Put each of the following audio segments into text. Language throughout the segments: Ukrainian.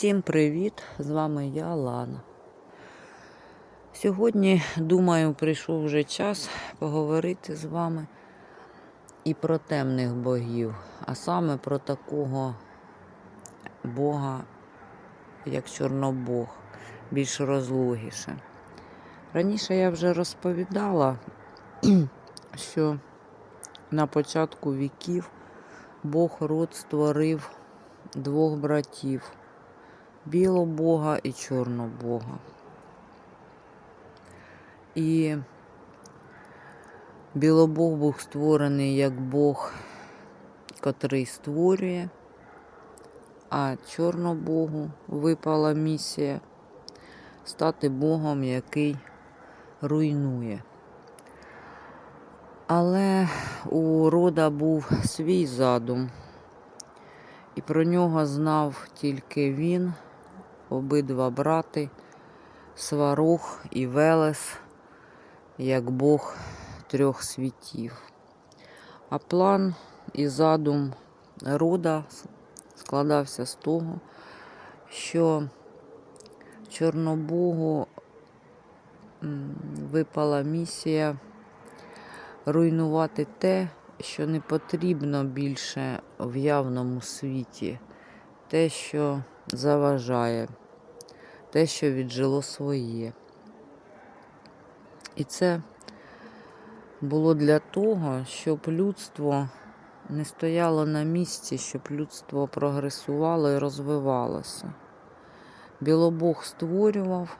Всім привіт! З вами я Лана. Сьогодні, думаю, прийшов вже час поговорити з вами і про темних богів, а саме про такого Бога, як Чорнобог, більш розлогіше. Раніше я вже розповідала, що на початку віків Бог род створив двох братів білобога і чорнобога. І білобог був створений як Бог, котрий створює, а чорнобогу випала місія стати Богом, який руйнує. Але у рода був свій задум, і про нього знав тільки він, обидва брати, Сварог і Велес, як Бог трьох світів. А план і задум рода складався з того, що Чорнобогу випала місія руйнувати те, що не потрібно більше в явному світі, те, що заважає, те, що віджило своє. І це було для того, щоб людство не стояло на місці, щоб людство прогресувало і розвивалося. Білобог створював,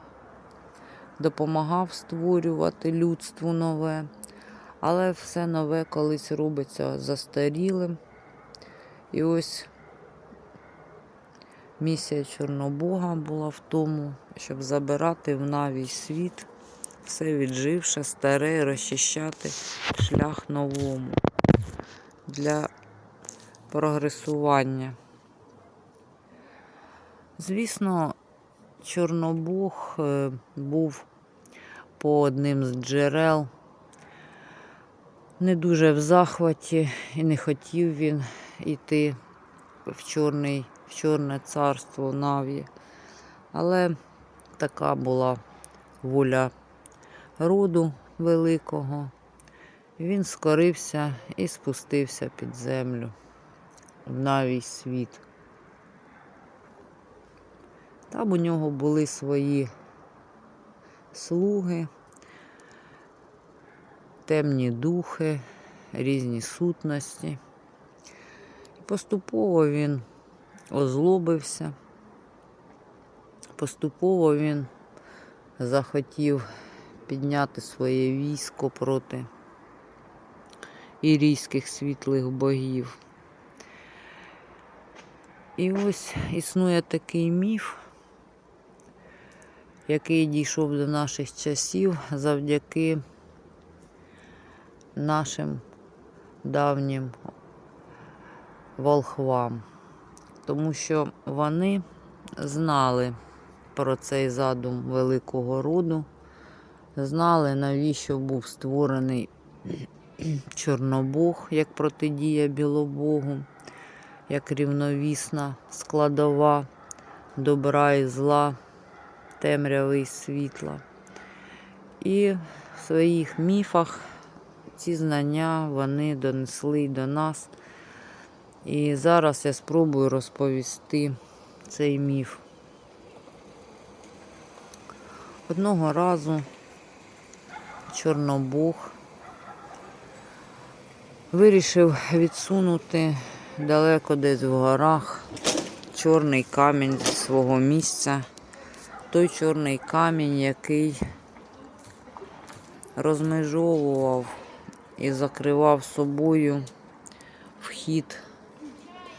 допомагав створювати людству нове, але все нове колись робиться застарілим. І ось місія Чорнобога була в тому, щоб забирати в навій світ все відживше, старе, розчищати шлях новому для прогресування. Звісно, Чорнобог е, був по одним з джерел не дуже в захваті і не хотів він йти в, чорний, чорне царство Наві. Але така була воля роду великого. Він скорився і спустився під землю в Навій світ. Там у нього були свої слуги, темні духи, різні сутності. Поступово він озлобився, поступово він захотів підняти своє військо проти ірійських світлих богів. І ось існує такий міф, який дійшов до наших часів завдяки нашим давнім волхвам, тому що вони знали про цей задум великого роду, знали, навіщо був створений Чорнобог як протидія Білобогу, як рівновісна складова добра і зла, темряви і світла. І в своїх міфах ці знання вони донесли до нас. І зараз я спробую розповісти цей міф. Одного разу Чорнобог вирішив відсунути далеко десь в горах чорний камінь зі свого місця. Той чорний камінь, який розмежовував і закривав собою вхід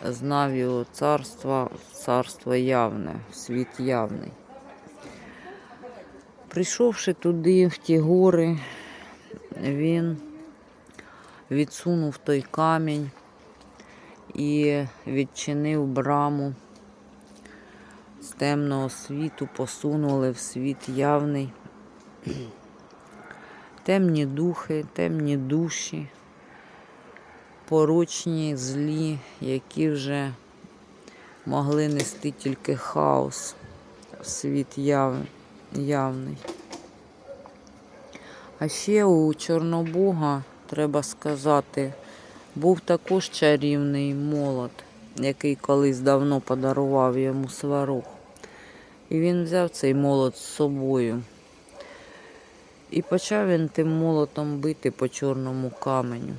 з Навіо царства царство явне, світ явний. Прийшовши туди, в ті гори, він відсунув той камінь і відчинив браму з темного світу, посунули в світ явний. Темні духи, темні душі, порочні, злі, які вже могли нести тільки хаос світ яв... явний. А ще у Чорнобога, треба сказати, був також чарівний молот, який колись давно подарував йому сварог. І він взяв цей молот з собою. І почав він тим молотом бити по чорному каменю.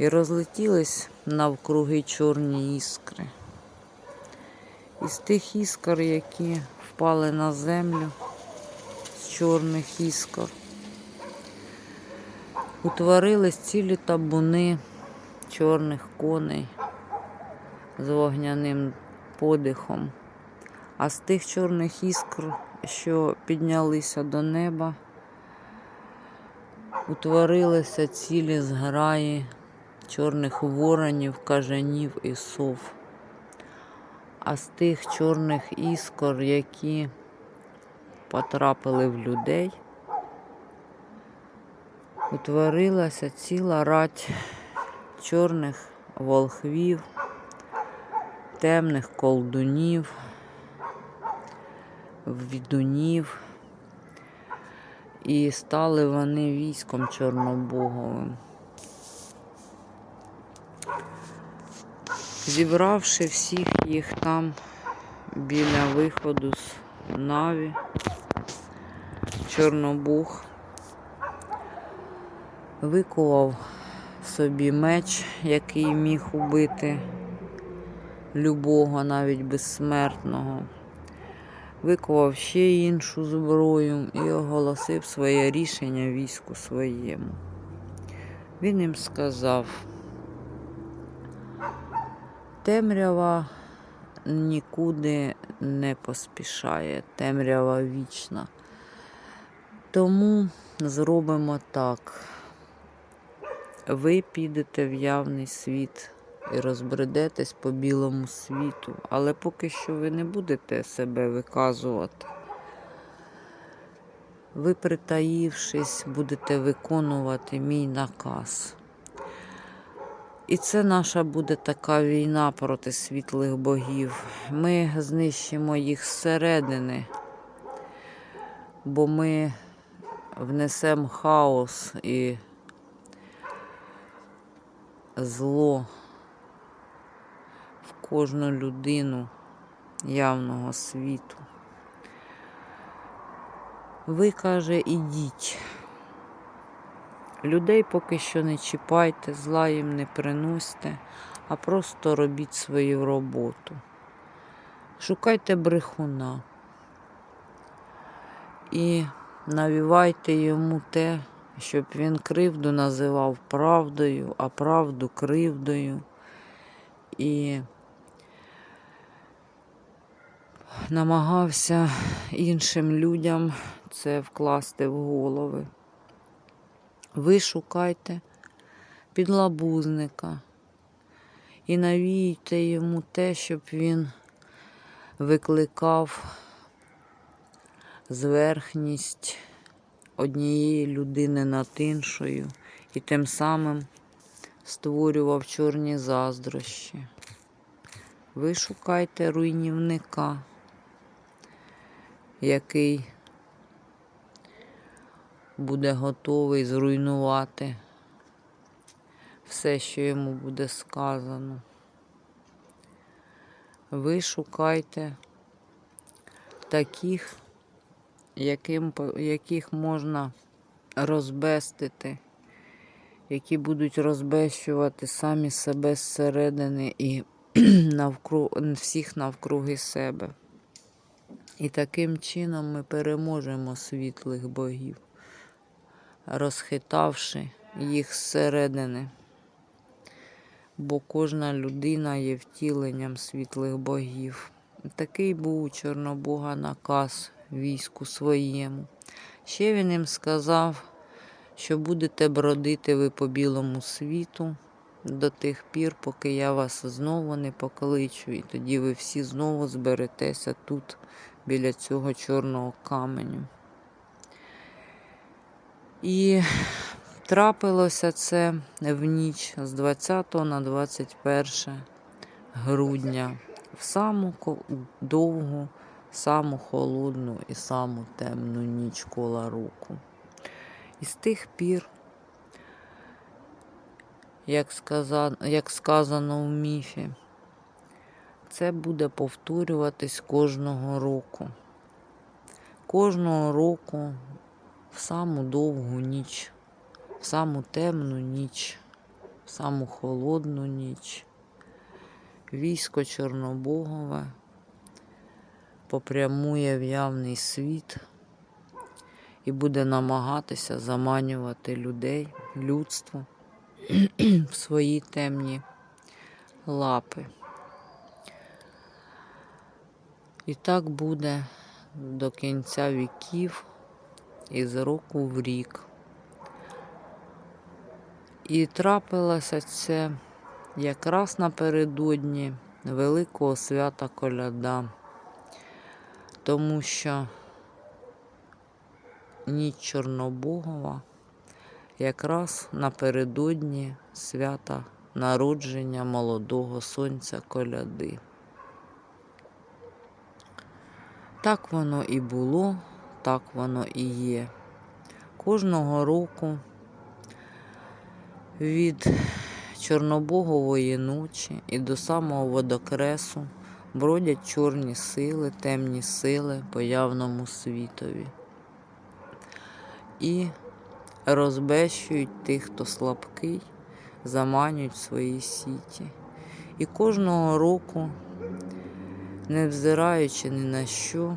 І розлетілись навкруги чорні іскри. Із тих іскор, які впали на землю, з чорних іскор, утворились цілі табуни чорних коней з вогняним подихом. А з тих чорних іскр, що піднялися до неба, утворилися цілі зграї чорних воронів, кажанів і сов. А з тих чорних іскор, які потрапили в людей, утворилася ціла рать чорних волхвів, темних колдунів, відунів. І стали вони військом Чорнобоговим. Зібравши всіх їх там біля виходу з Наві, Чорнобог викував собі меч, який міг убити любого, навіть безсмертного. Викував ще іншу зброю і оголосив своє рішення війську своєму. Він їм сказав, темрява нікуди не поспішає, темрява вічна. Тому зробимо так. Ви підете в явний світ і розбредетесь по білому світу, але поки що ви не будете себе виказувати. Ви, притаївшись, будете виконувати мій наказ. І це наша буде така війна проти світлих богів. Ми знищимо їх зсередини, бо ми внесемо хаос і зло в кожну людину явного світу. Ви, каже, ідіть. Людей поки що не чіпайте, зла їм не приносьте, а просто робіть свою роботу. Шукайте брехуна і навівайте йому те, щоб він кривду називав правдою, а правду кривдою. І намагався іншим людям це вкласти в голови. Ви шукайте підлабузника і навійте йому те, щоб він викликав зверхність однієї людини над іншою і тим самим створював чорні заздрощі. Ви шукайте руйнівника, який буде готовий зруйнувати все, що йому буде сказано. Ви шукайте таких, яким, яких можна розбестити, які будуть розбещувати самі себе зсередини і навкруг, всіх навкруги себе. І таким чином ми переможемо світлих богів, розхитавши їх зсередини. Бо кожна людина є втіленням світлих богів. Такий був у Чорнобога наказ війську своєму. Ще він їм сказав, що будете бродити ви по білому світу до тих пір, поки я вас знову не покличу, і тоді ви всі знову зберетеся тут, біля цього чорного каменю. І трапилося це в ніч з 20 на 21 грудня в саму довгу, саму холодну і саму темну ніч кола року. І з тих пір, як, сказано, як сказано в міфі, це буде повторюватись кожного року. Кожного року в саму довгу ніч, в саму темну ніч, в саму холодну ніч. Військо Чорнобогове попрямує в явний світ і буде намагатися заманювати людей, людство в свої темні лапи. І так буде до кінця віків і з року в рік. І трапилося це якраз напередодні Великого свята Коляда, тому що ніч Чорнобогова якраз напередодні свята народження молодого сонця Коляди. Так воно і було, так воно і є. Кожного року від Чорнобогової ночі і до самого водокресу бродять чорні сили, темні сили по явному світові. І розбещують тих, хто слабкий, заманюють свої сіті. І кожного року, невзираючи ні на що,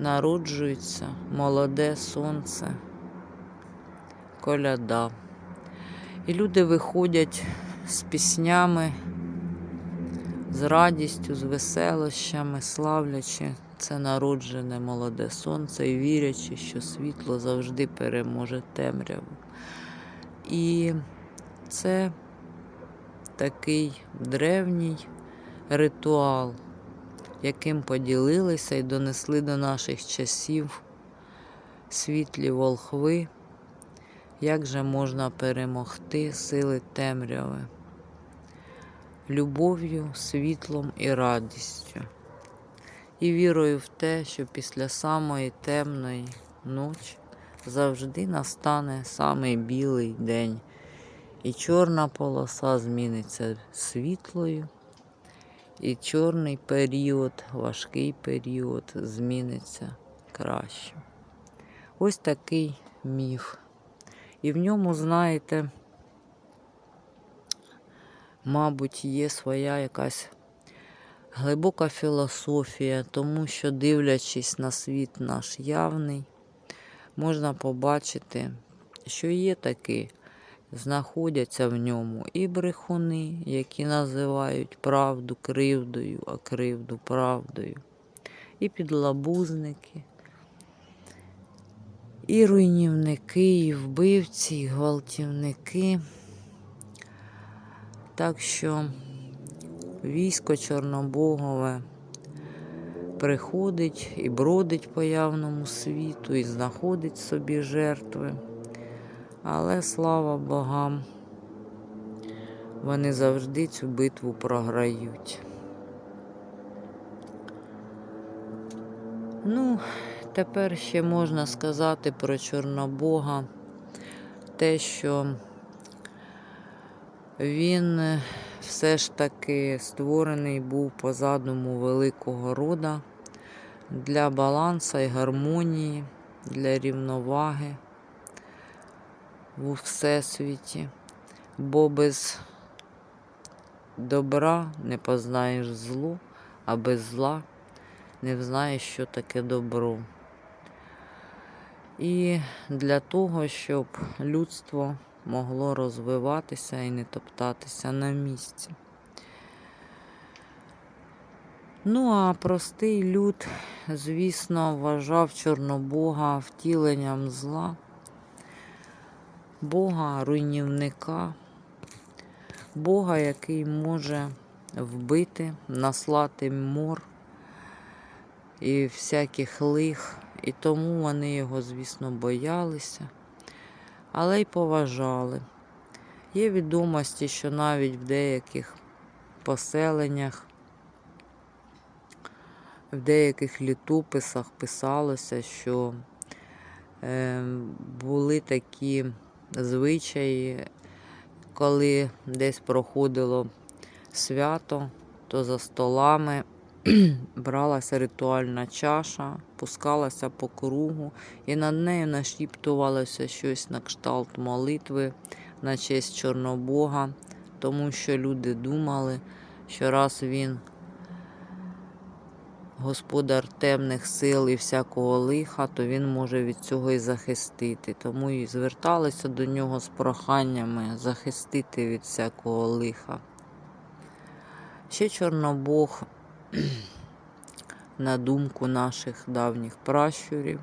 народжується молоде сонце, коляда. І люди виходять з піснями, з радістю, з веселощами, славлячи це народжене молоде сонце і вірячи, що світло завжди переможе темряву. І це такий древній ритуал, яким поділилися і донесли до наших часів світлі волхви. Як же можна перемогти сили темряви? Любов'ю, світлом і радістю. І вірою в те, що після самої темної ночі завжди настане самий білий день, і чорна полоса зміниться світлою, і чорний період, важкий період зміниться кращим. Ось такий міф. І в ньому, знаєте, мабуть, є своя якась глибока філософія, тому що, дивлячись на світ наш явний, можна побачити, що є такі, знаходяться в ньому і брехуни, які називають правду кривдою, а кривду правдою, і підлабузники. І руйнівники, і вбивці, і гвалтівники. Так що військо Чорнобогове приходить і бродить по явному світу, і знаходить собі жертви. Але слава богам, вони завжди цю битву програють. Ну, Тепер ще можна сказати про Чорнобога те, що він все ж таки створений був по задуму великого рода для балансу і гармонії, для рівноваги у всесвіті, бо без добра не познаєш зло, а без зла не знаєш, що таке добро. І для того, щоб людство могло розвиватися і не топтатися на місці. Ну, а простий люд, звісно, вважав Чорнобога втіленням зла, Бога руйнівника, Бога, який може вбити, наслати мор і всяких лих. І тому вони його, звісно, боялися, але й поважали. Є відомості, що навіть в деяких поселеннях. В деяких літописах писалося, що е, були такі звичаї, коли десь проходило свято, то за столами бралася ритуальна чаша, пускалася по кругу, і над нею нашіптувалося щось на кшталт молитви на честь Чорнобога, тому що люди думали, що раз він господар темних сил і всякого лиха, то він може від цього і захистити. Тому і зверталися до нього з проханнями захистити від всякого лиха. Ще Чорнобог, на думку наших давніх пращурів,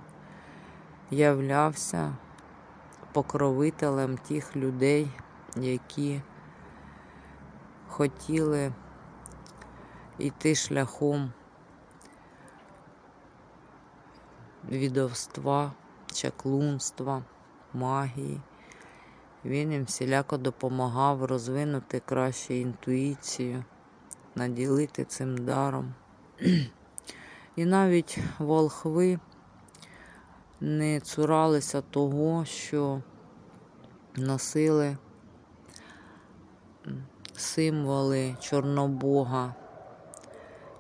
являвся покровителем тих людей, які хотіли йти шляхом відовства, чаклунства, магії. Він їм всіляко допомагав розвинути краще інтуїцію, наділити цим даром. І навіть волхви не цуралися того, що носили символи Чорнобога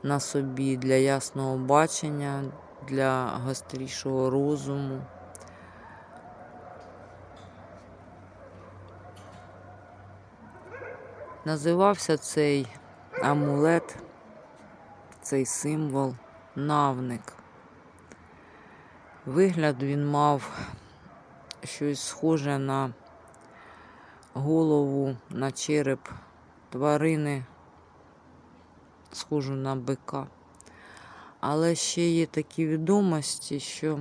на собі для ясного бачення, для гострішого розуму. Називався цей амулет, цей символ навник. Вигляд він мав щось схоже на голову, на череп тварини, схожу на бика. Але ще є такі відомості, що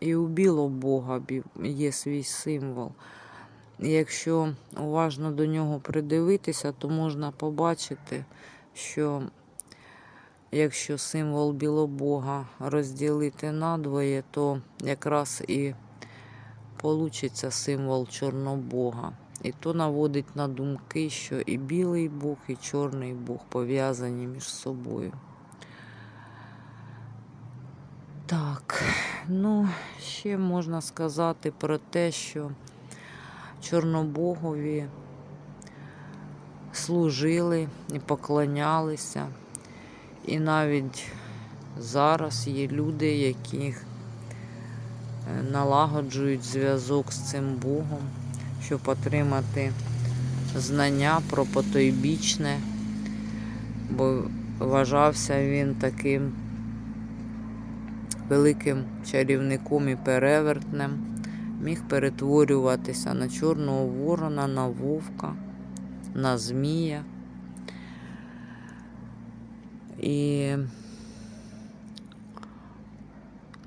і у білобога є свій символ. Якщо уважно до нього придивитися, то можна побачити, що якщо символ білобога розділити надвоє, то якраз і получиться символ Чорнобога. І то наводить на думки, що і білий Бог, і чорний Бог пов'язані між собою. Так, ну, ще можна сказати про те, що Чорнобогові служили і поклонялися. І навіть зараз є люди, які е, налагоджують зв'язок з цим Богом, щоб отримати знання про потойбічне, бо вважався він таким великим чарівником і перевертнем, міг перетворюватися на чорного ворона, на вовка, на змія. І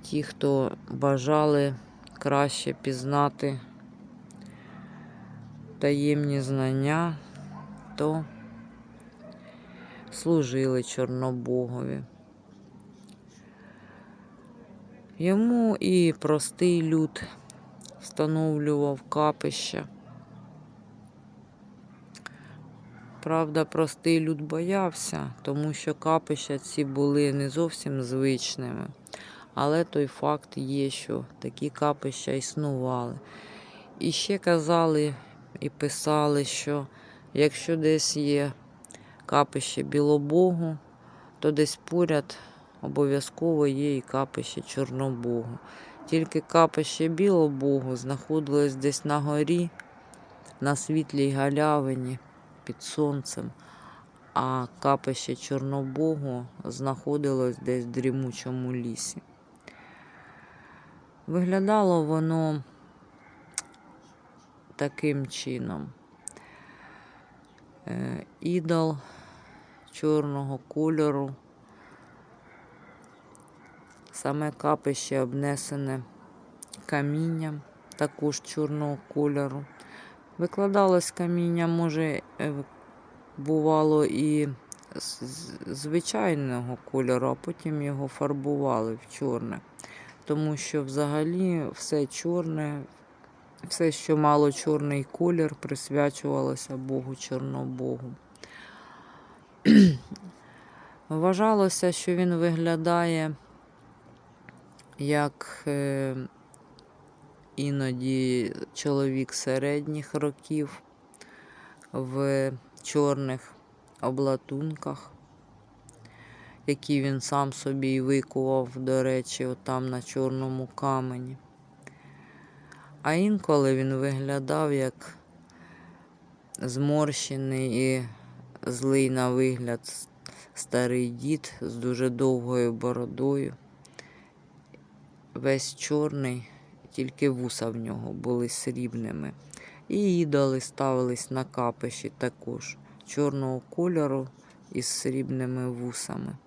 ті, хто бажали краще пізнати таємні знання, то служили Чорнобогові. Йому і простий люд встановлював капища. Правда, простий люд боявся, тому що капища ці були не зовсім звичними. Але той факт є, що такі капища існували. І ще казали і писали, що якщо десь є капище Білобогу, то десь поряд обов'язково є і капище Чорнобогу. Тільки капище Білобогу знаходилось десь на горі, на світлій галявині під сонцем, а капище Чорнобогу знаходилось десь в дрімучому лісі. Виглядало воно таким чином. Е, Ідол чорного кольору. Саме капище обнесене камінням, також чорного кольору. Викладалось каміння, може, е, бувало і звичайного кольору, а потім його фарбували в чорне. Тому що взагалі все чорне, все, що мало чорний колір, присвячувалося Богу Чорнобогу. Вважалося, що він виглядає як е, іноді чоловік середніх років в чорних облатунках, які він сам собі викував, до речі, отам на чорному камені. А інколи він виглядав як зморщений і злий на вигляд старий дід з дуже довгою бородою. Весь чорний, тільки вуса в нього були срібними. І ідоли ставились на капищі також чорного кольору із срібними вусами.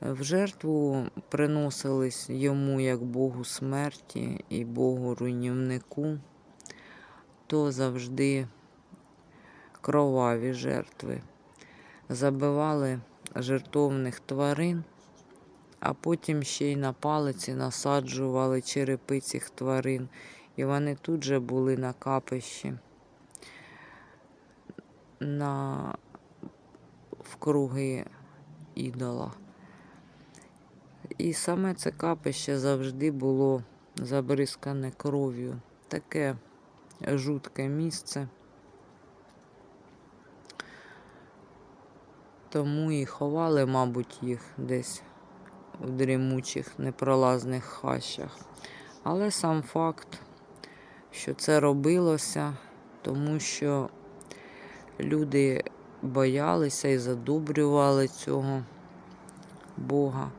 В жертву приносились йому як Богу смерті і Богу руйнівнику, то завжди кроваві жертви. Забивали жертовних тварин, а потім ще й на палиці насаджували черепи цих тварин, і вони тут же були на капищі на вкруги ідола. І саме це капище завжди було забризкане кров'ю. Таке жутке місце. Тому і ховали, мабуть, їх десь в дрімучих непролазних хащах. Але сам факт, що це робилося, тому що люди боялися і задобрювали цього Бога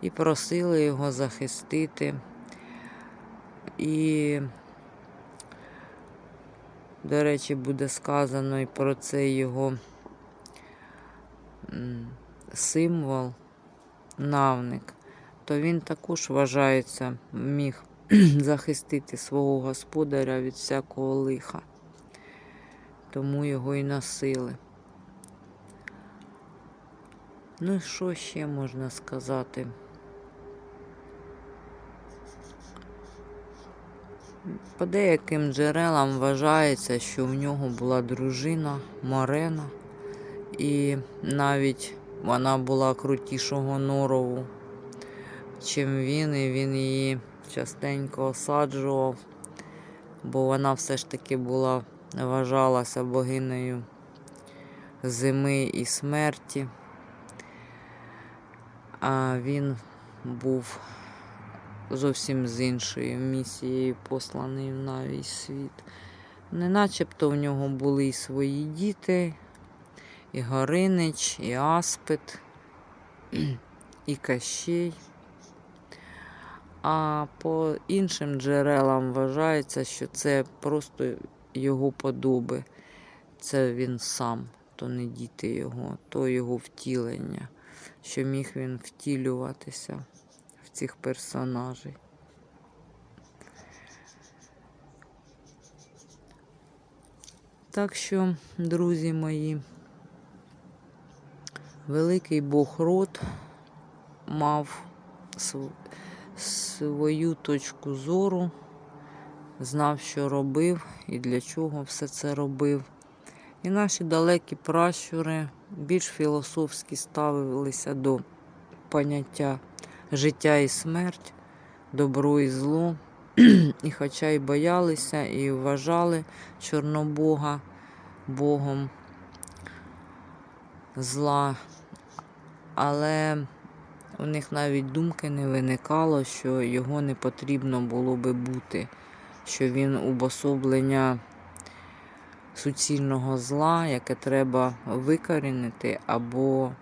і просили його захистити. І, до речі, буде сказано і про цей його символ, навник, то він також вважається, міг захистити свого господаря від всякого лиха. Тому його і носили. Ну і що ще можна сказати? По деяким джерелам вважається, що в нього була дружина Морена, і навіть вона була крутішого норову, чим він, і він її частенько осаджував, бо вона все ж таки була, вважалася богинею зими і смерті. А він був зовсім з іншою місією посланий на весь світ. Не начебто в нього були і свої діти, і Горинич, і Аспид, і Кащей. А по іншим джерелам вважається, що це просто його подоби. Це він сам, то не діти його, то його втілення, що міг він втілюватися в цих персонажей. Так що, друзі мої, великий Бог род мав свою точку зору, знав, що робив і для чого все це робив. І наші далекі пращури більш філософськи ставилися до поняття життя і смерть, добро і зло. І хоча й боялися, і вважали Чорнобога Богом зла, але у них навіть думки не виникало, що його не потрібно було би бути, що він убособлення суцільного зла, яке треба викорінити, або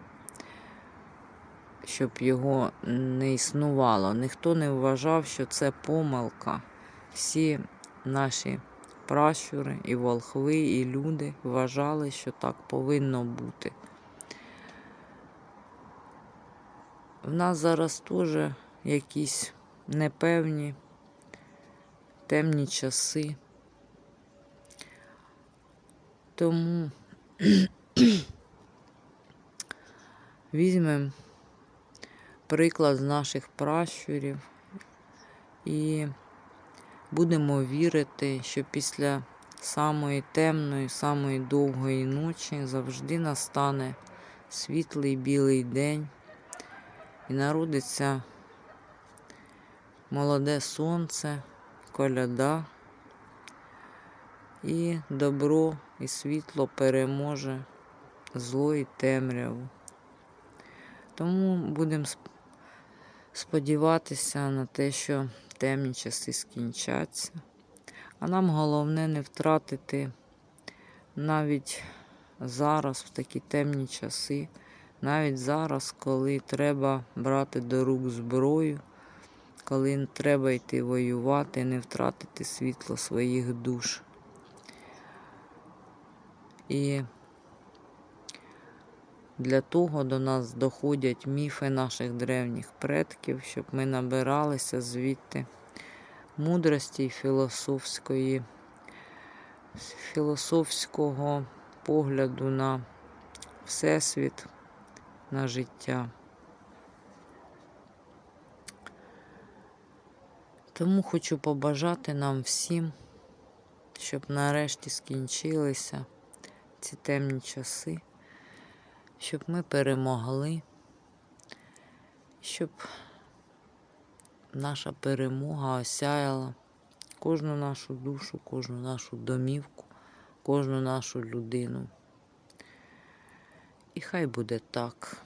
щоб його не існувало. Ніхто не вважав, що це помилка. Всі наші пращури, і волхви, і люди вважали, що так повинно бути. В нас зараз теж якісь непевні, темні часи. Тому візьмемо приклад з наших пращурів і будемо вірити, що після самої темної, самої довгої ночі завжди настане світлий білий день і народиться молоде сонце, коляда, і добро і світло переможе зло і темряву. Тому будемо сподіватися на те, що темні часи скінчаться. А нам головне не втратити навіть зараз, в такі темні часи, навіть зараз, коли треба брати до рук зброю, коли треба йти воювати, не втратити світло своїх душ. І для того до нас доходять міфи наших древніх предків, щоб ми набиралися звідти мудрості філософської, філософського погляду на Всесвіт, на життя. Тому хочу побажати нам всім, щоб нарешті скінчилися ці темні часи, щоб ми перемогли, щоб наша перемога осяяла кожну нашу душу, кожну нашу домівку, кожну нашу людину. І хай буде так.